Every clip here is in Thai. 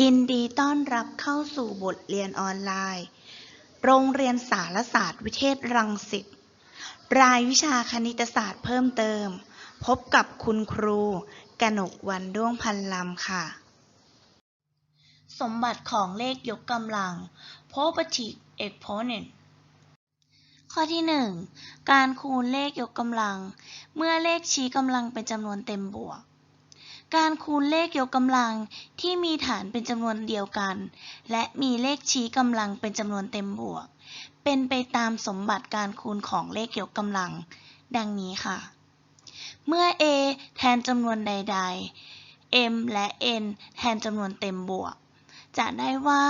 ยินดีต้อนรับเข้าสู่บทเรียนออนไลน์ โรงเรียนสารศาสตร์วิเทศรังสิต รายวิชาคณิตศาสตร์เพิ่มเติม พบกับคุณครู กนกวันด้วงพันลำค่ะ สมบัติของเลขยกกำลัง property exponent ข้อที่ 1 การคูณเลขยกกำลัง เมื่อเลขชี้กำลังเป็นจำนวนเต็มบวก การคูณเลขยกกำลังที่มีฐานเป็นจำนวนเดียวกัน และมีเลขชี้กำลังเป็นจำนวนเต็มบวก เป็นไปตามสมบัติการคูณของเลขยกกำลัง ดังนี้ค่ะ เมื่อ a แทนจำนวนใด ๆ m และ n แทนจำนวนเต็มบวก จะได้ว่า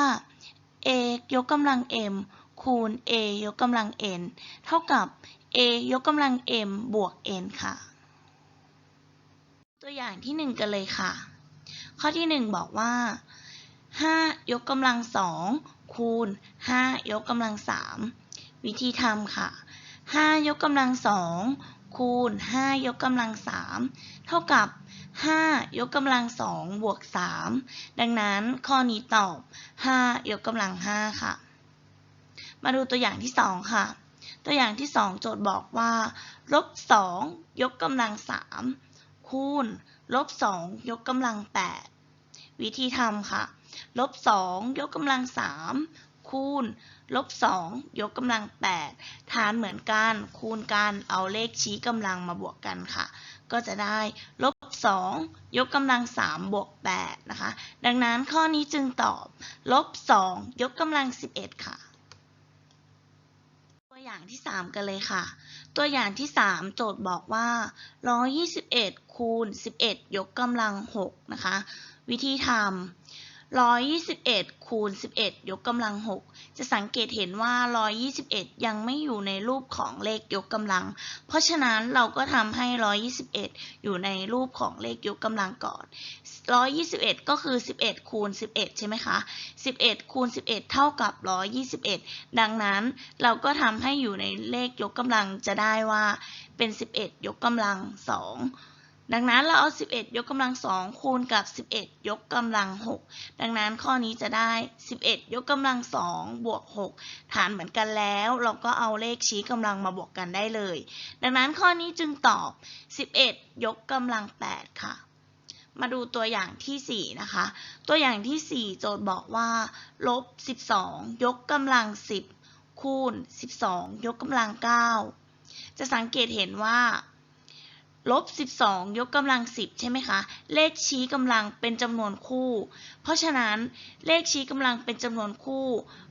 a ยกกำลัง m คูณ a ยกกำลัง n เท่ากับ a ยกกำลัง m บวก n ค่ะ ตัวอย่างที่ 1 กันเลยค่ะ ข้อที่ 1 บอกว่า 5 ยกกำลัง2คูณ 5 ยกกำลัง3วิธีทำค่ะ 5 ยกกำลัง2คูณ 5 ยกกำลัง3เท่ากับ 5 ยกกำลัง2บวก3ดังนั้นข้อนี้ตอบ 5 ยกกำลัง5ค่ะ มาดูตัวอย่างที่ 2 ค่ะ ตัวอย่างที่ 2 โจทย์บอกว่าลบ2ยกกำลัง3 คูณลบ2ยกกำลัง 8 วิธีทำค่ะ ลบ2ยกกำลัง 3 คูณลบ2ยกกำลัง 8 ฐานเหมือนกัน คูณกันเอาเลขชี้กำลังมาบวกกันค่ะ ก็จะได้ลบ2ยกกำลัง 3 บวก 8 นะคะ ดังนั้นข้อนี้จึงตอบ ลบ2ยกกำลัง 11 ค่ะ ตัวอย่างที่ 3 กันเลยค่ะ ตัวอย่างที่ 3 โจทย์บอกว่า 121 คูณ 11 ยกกำลัง 6 นะคะ วิธีทำ121 คูณ 11 ยกกำลัง 6 จะสังเกตเห็นว่า 121 ยังไม่อยู่ในรูปของเลขยกกำลัง เพราะฉะนั้นเราก็ทำให้ 121 อยู่ในรูปของเลขยกกำลังก่อน 121 ก็คือ 11 คูณ 11 ใช่ไหมคะ 11 คูณ 11 เท่ากับ 121 ดังนั้นเราก็ทำให้อยู่ในเลขยกกำลังจะได้ว่าเป็น 11 ยกกำลัง 2 ดังนั้นเราเอา 11 ยกกำลัง2คูณกับ 11 ยกกำลัง 6 ดังนั้นข้อนี้จะได้ 11 ยกกำลัง2บวก 6 ฐานเหมือนกันแล้ว เราก็เอาเลขชี้กำลังมาบวกกันได้เลย ดังนั้นข้อนี้จึงตอบ 11 ยกกำลัง 8 ค่ะ มาดูตัวอย่างที่ 4 นะคะ ตัวอย่างที่ 4 โจทย์บอกว่าลบ 12 ยกกำลัง 10 คูณ 12 ยกกำลัง 9 จะสังเกตเห็นว่า ลบ 12 ยกกำลัง 10 ใช่ไหมคะ เลขชี้กำลังเป็นจำนวนคู่ เพราะฉะนั้นเลขชี้กำลังเป็นจำนวนคู่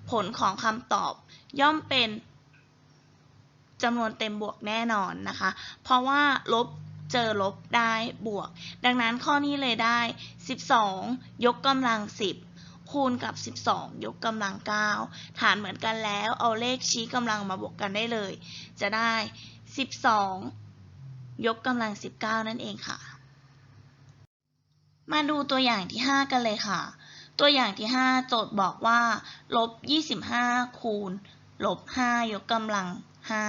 ผลของคำตอบย่อมเป็นจำนวนเต็มบวกแน่นอนนะคะ เพราะว่าลบเจอลบได้บวก ดังนั้นข้อนี้เลยได้ 12 ยกกำลัง 10 คูณกับ 12 ยกกำลัง 9 ฐานเหมือนกันแล้วเอาเลขชี้กำลังมาบวกกันได้เลย จะได้ 12 ยกกำลัง 19 นั่นเองค่ะ มาดูตัวอย่างที่ 5 กันเลยค่ะ ตัวอย่างที่ 5 โจทย์บอกว่าลบ 25 คูณลบ 5 ยกกำลัง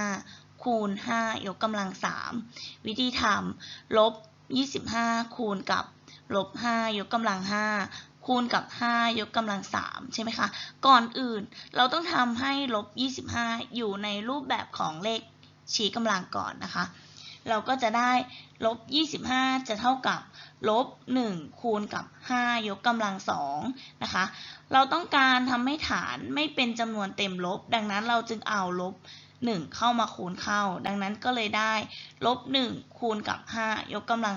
5 คูณ 5 ยกกำลัง 3 วิธีทำลบ 25 คูณกับลบ 5 ยกกำลัง 5คูณกับ 5 ยกกำลัง 3 ใช่ไหมคะ ก่อนอื่นเราต้องทำให้ลบ 25 อยู่ในรูปแบบของเลขชี้กำลังก่อนนะคะ เราก็จะได้ลบ 25 จะเท่ากับลบ 1 คูณกับ 5 ยกกำลัง2นะคะ เราต้องการทำให้ฐานไม่เป็นจำนวนเต็มลบ ดังนั้นเราจึงเอาลบ 1 เข้ามาคูณเข้า ดังนั้นก็เลยได้ลบ 1 คูณกับ 5 ยกกำลัง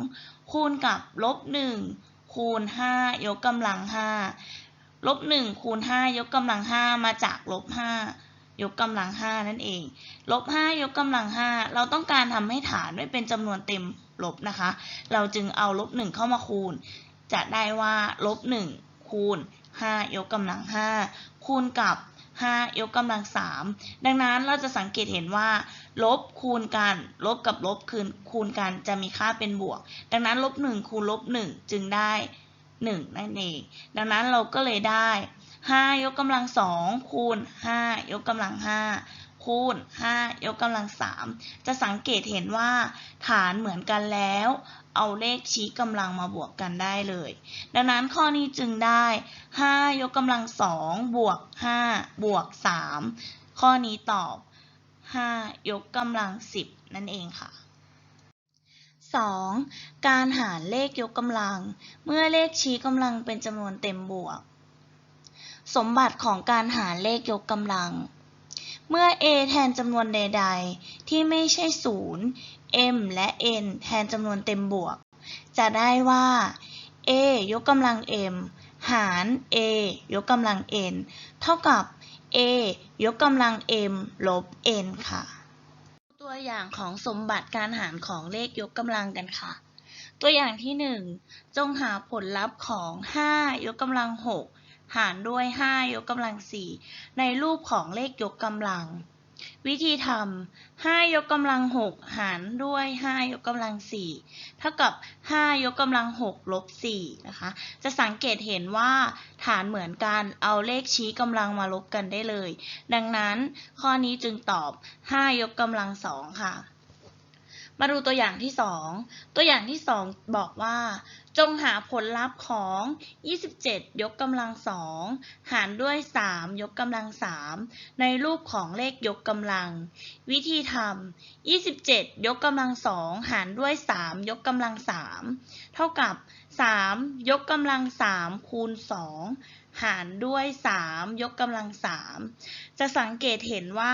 2คูณกับลบ 1 คูณ 5 ยกกำลัง5ลบ 1 คูณ 5 ยกกำลัง 5 มาจากลบ 5 ยกกำลัง 5 นั่นเองลบ5ยกกำลัง 5 เราต้องการทำให้ฐานไม่เป็นจำนวนเต็มลบนะคะ เราจึงเอาลบ1เข้ามาคูณ จะได้ว่าลบ1คูณ 5 ยกกำลัง 5 คูณกับ 5 ยกกำลัง 3 ดังนั้นเราจะสังเกตเห็นว่า ลบคูณกัน ลบกับลบคืนคูณกันจะมีค่าเป็นบวก ดังนั้นลบ1คูณลบ1จึงได้ 1 นั่นเอง ดังนั้นเราก็เลยได้ 5 ยกกำลัง2คูณ 5 ยกกำลัง 5 คูณ 5 ยกกำลัง 3 จะสังเกตเห็นว่าฐานเหมือนกันแล้ว เอาเลขชี้กำลังมาบวกกันได้เลย ดังนั้นข้อนี้จึงได้ 5 ยกกำลัง2บวก 5 บวก 3 ข้อนี้ตอบ 5 ยกกำลัง 10 นั่นเองค่ะ 2. การหารเลขยกกำลัง เมื่อเลขชี้กำลังเป็นจำนวนเต็มบวก สมบัติของการหารเลขยกกำลัง เมื่อ a แทนจำนวนใด ๆ ที่ไม่ใช่ 0 m และ n แทนจำนวนเต็มบวก จะได้ว่า a ยกกำลัง m หาร a ยกกำลัง n เท่ากับ a ยกกำลัง m ลบ n ค่ะ ตัวอย่างของสมบัติการหารของเลขยกกำลังกันค่ะ ตัวอย่างที่ 1 จงหาผลลัพธ์ของ 5 ยกกำลัง 6 หารด้วย 5 ยกกำลัง 4 ในรูปของเลขยกกำลัง วิธีทำ5ยกกำลัง 6 หารด้วย 5 ยกกำลัง 4 เท่ากับ 5 ยกกำลัง 6 ลบ 4 นะคะ จะสังเกตเห็นว่าฐานเหมือนกัน เอาเลขชี้กำลังมาลบกันได้เลย ดังนั้นข้อนี้จึงตอบ 5 ยกกำลัง 2 ค่ะ มาดูตัวอย่างที่ 2 ตัวอย่างที่ 2 บอกว่า จงหาผลลัพธ์ของ 27 ยกกำลัง2หารด้วย 3 ยกกำลัง3ในรูปของเลขยกกำลัง วิธีทำ 27 ยกกำลัง2หารด้วย 3 ยกกำลัง3เท่ากับ 3 ยกกำลัง3คูณ 2 หารด้วย 3 ยกกำลัง 3 จะสังเกตเห็นว่า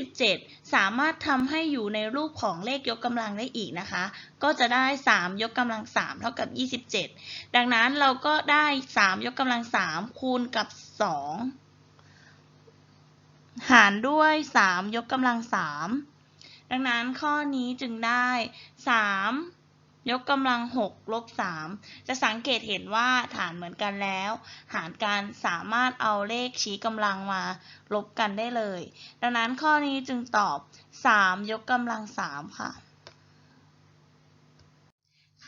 27 สามารถทำให้อยู่ในรูปของเลขยกกำลังได้อีกนะคะ ก็จะได้ 3 ยกกำลัง 3 เท่ากับ 27 ดังนั้นเราก็ได้ 3 ยกกำลัง 3 คูณกับ 2 หารด้วย 3 ยกกำลัง 3 ดังนั้นข้อนี้จึงได้ 3 ยกกำลัง6ลบ3จะสังเกตเห็นว่าฐานเหมือนกันแล้ว หารกันสามารถเอาเลขชี้กำลังมาลบกันได้เลย ดังนั้นข้อนี้จึงตอบ 3 ยกกำลัง 3 ค่ะ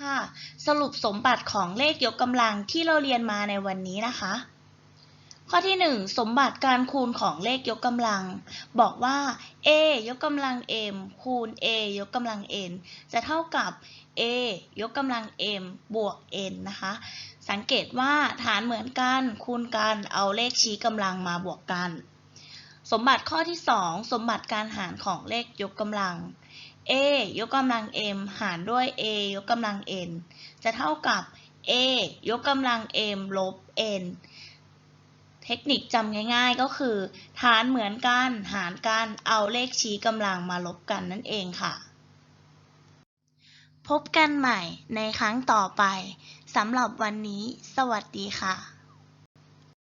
ค่ะ สรุปสมบัติของเลขยกกำลังที่เราเรียนมาในวันนี้นะคะ ข้อที่ 1 สมบัติการคูณของเลขยกกำลัง บอกว่า a ยกกำลัง m คูณ a ยกกำลัง n จะเท่ากับ a ยกกำลัง m บวก n นะคะ สังเกตว่าฐานเหมือนกัน คูณกันเอาเลขชี้กำลังมาบวกกัน สมบัติข้อที่ 2 สมบัติการหารของเลขยกกำลัง a ยกกำลัง m หารด้วย a ยกกำลัง n จะเท่ากับ a ยกกำลัง m ลบ n เทคนิคจำง่ายๆก็คือ ฐานเหมือนกัน หารกันเอาเลขชี้กำลังมาลบกันนั่นเองค่ะ พบกันใหม่ในครั้งต่อไปสำหรับวันนี้ สวัสดีค่ะ